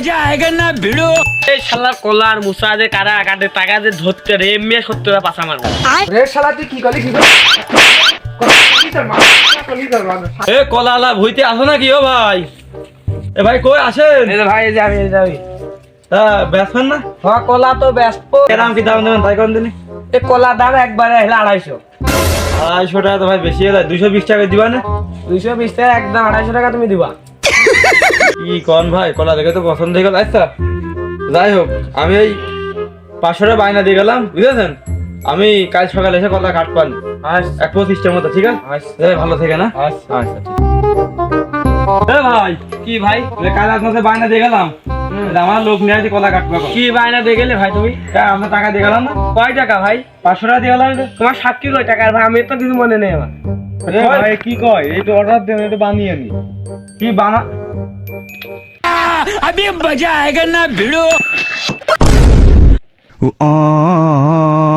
মজা ভিড়ো। এই শালা মুসা যে কারা টাকা যে ধরতে রে এমনি পাশা মারবো। রে শালা তুই কি করলি কি করলি? এ ভুইতে আসো ও ভাই? এ ভাই কই আসেন এ ভাই এই যে আমি এই যাবি হ্যাঁ ব্যস্ত না? হ্যাঁ, তো ব্যস্ত। কি দাম তাই কোন দিনে এ কলা দাম একবারে হলে আড়াইশো। আড়াইশো টাকা তো ভাই বেশি হয়ে যায়। বিশ টাকা দিবা না? দুশো বিশ টাকা একদম আড়াইশো টাকা তুমি দিবা। কি কন ভাই? কলা দেখে তো পছন্দ হয়ে গেল। আচ্ছা যাই হোক আমি এই পাঁচশো টাকা বায়না দিয়ে গেলাম বুঝেছেন? আমি কাল সকালে এসে কলা কাটপান এক পঁচিশটার মতো ঠিক আছে? ভালো থেকে না? আচ্ছা। ঠিক ভাই কি ভাই? কাল আপনাদের বায়না দিয়ে গেলাম। আমার লোক নিয়ে কলা কাটবে কি বায়না দিয়ে গেলে ভাই তুমি? তা আপনার টাকা দিয়ে গেলাম না? কয় টাকা ভাই? পাঁচশো টাকা দিয়ে গেলাম তোমার সাত কিলো টাকার ভাই আমি তো কিছু মনে নেই আমার। ভাই কি কয়? এইটা অর্ডার দেন এটা বানিয়ে নি। কি বানা अभी मजा आएगा ना भिड़ो आ